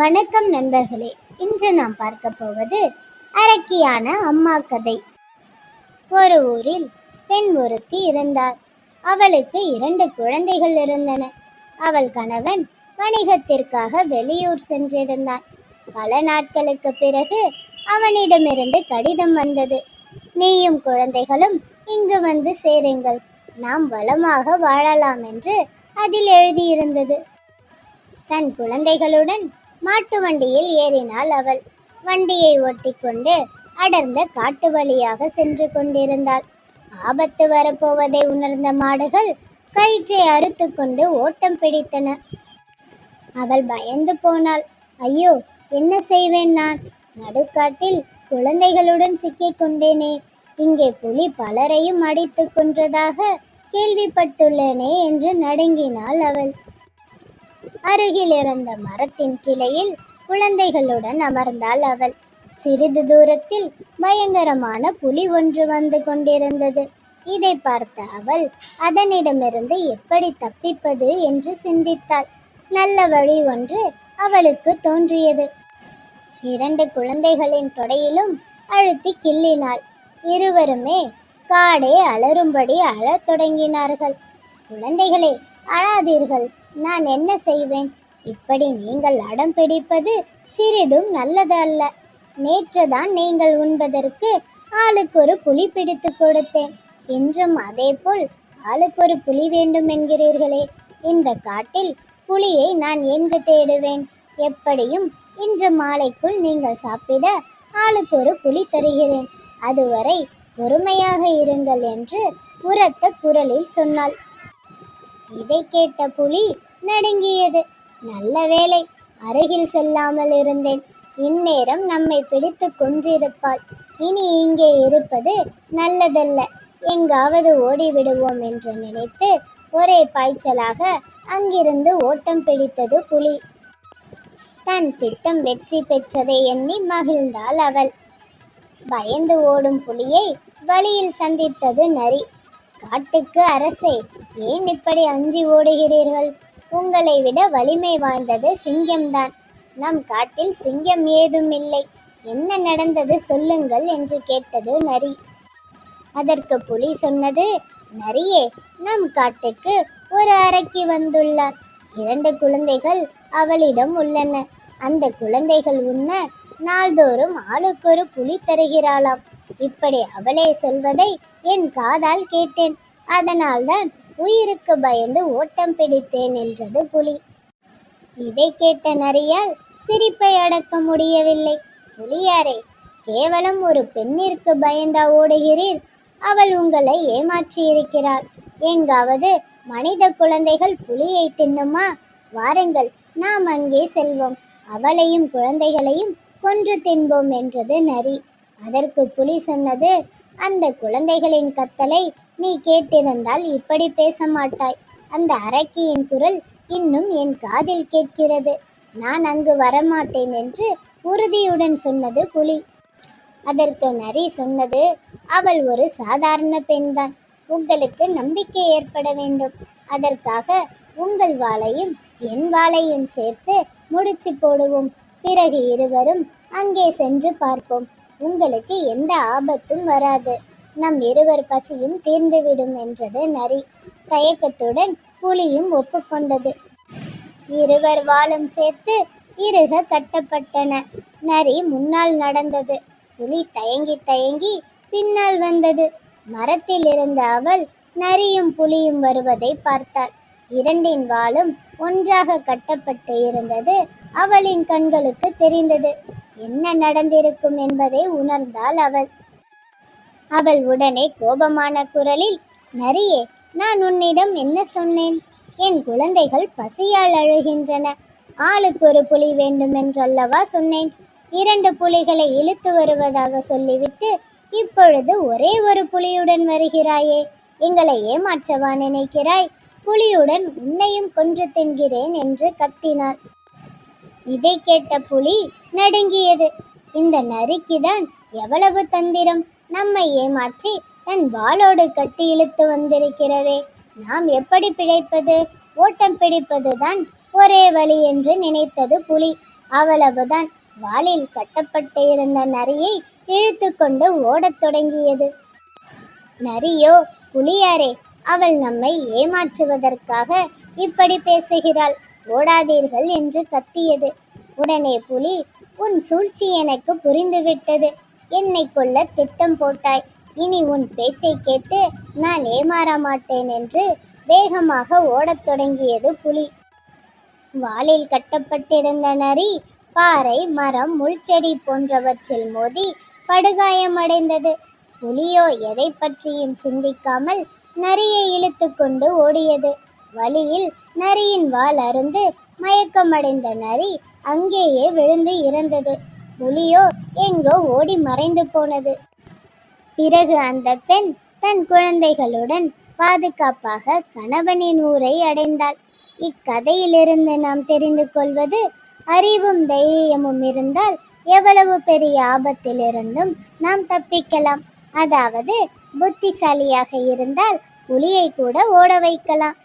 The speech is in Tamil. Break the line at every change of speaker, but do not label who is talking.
வணக்கம் நண்பர்களே இன்று நாம் பார்க்க போவது அரக்கியான அம்மா கதை. ஒரு ஊரில் பெண் ஒருத்தி இருந்தார் அவளுக்கு இரண்டு குழந்தைகள் இருந்தன. அவள் கணவன் வணிகத்திற்காக வெளியூர் சென்றிருந்தான். பல நாட்களுக்கு பிறகு அவனிடமிருந்து கடிதம் வந்தது. நீயும் குழந்தைகளும் இங்கு வந்து சேருங்கள். நாம் வளமாக வாழலாம் என்று அதில் எழுதியிருந்தது. தன் குழந்தைகளுடன் மாட்டு வண்டியில் ஏறினாள் அவள். வண்டியை ஒட்டிக்கொண்டு அடர்ந்த காட்டு வழியாக சென்று கொண்டிருந்தாள். ஆபத்து வரப்போவதை உணர்ந்த மாடுகள் கயிற்றை அறுத்து கொண்டு ஓட்டம் பிடித்தன. அவள் பயந்து போனாள். ஐயோ என்ன செய்வேன் நான்? நடுக்காட்டில் குழந்தைகளுடன் சிக்கிக் கொண்டேனே. இங்கே புலி பலரையும் அடித்து கொன்றதாக கேள்விப்பட்டுள்ளேனே என்று நடுங்கினாள் அவள். அருகில் இருந்த மரத்தின் கிளையில் குழந்தைகளுடன் அமர்ந்தாள் அவள். சிறிது தூரத்தில் பயங்கரமான புலி ஒன்று வந்து கொண்டிருந்தது. இதை பார்த்த அவள் அதனிடமிருந்து எப்படி தப்பிப்பது? என்று சிந்தித்தாள். நல்ல வழி ஒன்று அவளுக்கு தோன்றியது. இரண்டு குழந்தைகளின் தொடையிலும் அழுத்தி கிள்ளினாள். இருவருமே காடே அலறும்படி அழத் தொடங்கினார்கள். குழந்தைகளே அழாதீர்கள். நான் என்ன செய்வேன்? இப்படி நீங்கள் அடம் பிடிப்பது சிறிதும் நல்லது அல்ல நேற்றுதான் நீங்கள் உண்பதற்கு ஆளுக்கு ஒரு புலி பிடித்து கொடுத்தேன். இன்றும் அதேபோல் ஆளுக்கு ஒரு புலி வேண்டும் என்கிறீர்களே. இந்த காட்டில் புலியை நான் எங்கு தேடுவேன்? எப்படியும் இன்று மாலைக்குள் நீங்கள் சாப்பிட ஆளுக்கு ஒரு புலி தருகிறேன். அதுவரை பொறுமையாக இருங்கள் என்று உரத்த குரலில் சொன்னாள். இதை கேட்ட புலி நடுங்கியது. நல்ல வேளை அருகில் செல்லாமல் இருந்தேன். இந்நேரம் நம்மை பிடித்து கொன்றிருப்பாள். இனி இங்கே இருப்பது நல்லதல்ல. எங்காவது ஓடிவிடுவோம் என்று நினைத்து ஒரே பாய்ச்சலாக அங்கிருந்து ஓட்டம் பிடித்தது புலி. தன் திட்டம் வெற்றி பெற்றதை எண்ணி மகிழ்ந்தாள் அவள். பயந்து ஓடும் புலியை வழியில் சந்தித்தது நரி. காட்டுக்கு அரசே ஏன் இப்படி அஞ்சி ஓடுகிறீர்கள்? உங்களை விட வலிமை வாய்ந்தது சிங்கம்தான். நம் காட்டில் சிங்கம் ஏதும் இல்லை என்ன நடந்தது சொல்லுங்கள் என்று கேட்டது நரி. அதற்கு புலி சொன்னது நரியே நம் காட்டுக்கு ஒரு அரக்கி வந்துள்ளார். இரண்டு குழந்தைகள் அவளிடம் உள்ளன. அந்த குழந்தைகள் உண்ண நாள்தோறும் ஆளுக்கொரு புலி தருகிறாளாம். இப்படி அவளே சொல்வதை என் காதால் கேட்டேன். அதனால்தான் உயிருக்கு பயந்து ஓட்டம் பிடித்தேன் என்றது புலி. இதை கேட்ட நரியால் சிரிப்பை அடக்க முடியவில்லை. புலியாரே கேவலம் ஒரு பெண்ணிற்கு பயந்தா ஓடுகிறீர். அவள் உங்களை ஏமாற்றியிருக்கிறாள் எங்காவது மனித குழந்தைகள் புலியை தின்னுமா? வாருங்கள் நாம் அங்கே செல்வோம். அவளையும் குழந்தைகளையும் கொன்று தின்போம் என்றது நரி. அதற்கு புலி சொன்னது அந்த குழந்தைகளின் கத்தலை நீ கேட்டிருந்தால் இப்படி பேச மாட்டாய் அந்த அரக்கியின் குரல் இன்னும் என் காதில் கேட்கிறது. நான் அங்கு வரமாட்டேன் என்று உறுதியுடன் சொன்னது புலி. அதற்கு நரி சொன்னது அவள் ஒரு சாதாரண பெண்தான். உங்களுக்கு நம்பிக்கை ஏற்பட வேண்டும். அதற்காக உங்கள் வாளையும் என் வாளையும் சேர்த்து முடிச்சு போடுவோம். பிறகு இருவரும் அங்கே சென்று பார்ப்போம். உங்களுக்கு எந்த ஆபத்தும் வராது. நம் இருவர் பசியும் தீர்ந்துவிடும் என்றது நரி. தயக்கத்துடன் புலியும் ஒப்புக்கொண்டது. இருவர் வாளும் சேர்த்து இறுக கட்டப்பட்டன. நரி முன்னால் நடந்தது. புலி தயங்கி தயங்கி பின்னால் வந்தது. மரத்தில் இருந்த அவள் நரியும் புலியும் வருவதை பார்த்தாள். இரண்டின் வாளும் ஒன்றாக கட்டப்பட்டு இருந்தது அவளின் கண்களுக்கு தெரிந்தது. என்ன நடந்திருக்கும் என்பதை உணர்ந்தாள் அவள். அவள் உடனே கோபமான குரலில் நரியே நான் உன்னிடம் என்ன சொன்னேன்? என் குழந்தைகள் பசியால் அழுகின்றன. ஆளுக்கு ஒரு புலி வேண்டுமென்றல்லவா சொன்னேன். இரண்டு புலிகளை இழுத்து வருவதாக சொல்லிவிட்டு இப்பொழுது ஒரே ஒரு புலியுடன் வருகிறாயே. எங்களை ஏமாற்றவா நினைக்கிறாய்? புலியுடன் உன்னையும் கொன்று தின்கிறேன் என்று கத்தினாள். இதை கேட்ட புலி நடுங்கியது. இந்த நரிக்குதான் எவ்வளவு தந்திரம். நம்மை ஏமாற்றி தன் வாளோடு கட்டி இழுத்து வந்திருக்கிறதே. நாம் எப்படி பிழைப்பது? ஓட்டம் பிடிப்பதுதான் ஒரே வழி என்று நினைத்தது புலி. அவ்வளவுதான். வாளில் கட்டப்பட்டு இருந்த நரியை இழுத்து கொண்டு ஓடத் தொடங்கியது. நரியோ புலியாரே அவள் நம்மை ஏமாற்றுவதற்காக இப்படி பேசுகிறாள். ஓடாதீர்கள் என்று கத்தியது. உடனே புலி உன் சூழ்ச்சி எனக்கு புரிந்துவிட்டது. என்னை கொல்ல திட்டம் போட்டாய். இனி உன் பேச்சை கேட்டு நான் ஏமாற மாட்டேன் என்று வேகமாக ஓடத் தொடங்கியது புலி. வாளில் கட்டப்பட்டிருந்த நரி பாறை மரம் முள்செடி போன்றவற்றில் மோதி படுகாயமடைந்தது. புலியோ எதை பற்றியும் சிந்திக்காமல் நரியை இழுத்து கொண்டு ஓடியது. வழியில் நரியின் வால் அருந்து மயக்கமடைந்த நரி அங்கேயே விழுந்து இறந்தது. புலியோ எங்கோ ஓடி மறைந்து போனது. பிறகு அந்த பெண் தன் குழந்தைகளுடன் பாதுகாப்பாக கணவனின் ஊரை அடைந்தாள். இக்கதையிலிருந்து நாம் தெரிந்து கொள்வது அறிவும் தைரியமும் இருந்தால் எவ்வளவு பெரிய ஆபத்திலிருந்தும் நாம் தப்பிக்கலாம். அதாவது புத்திசாலியாக இருந்தால் புலியை கூட ஓட வைக்கலாம்.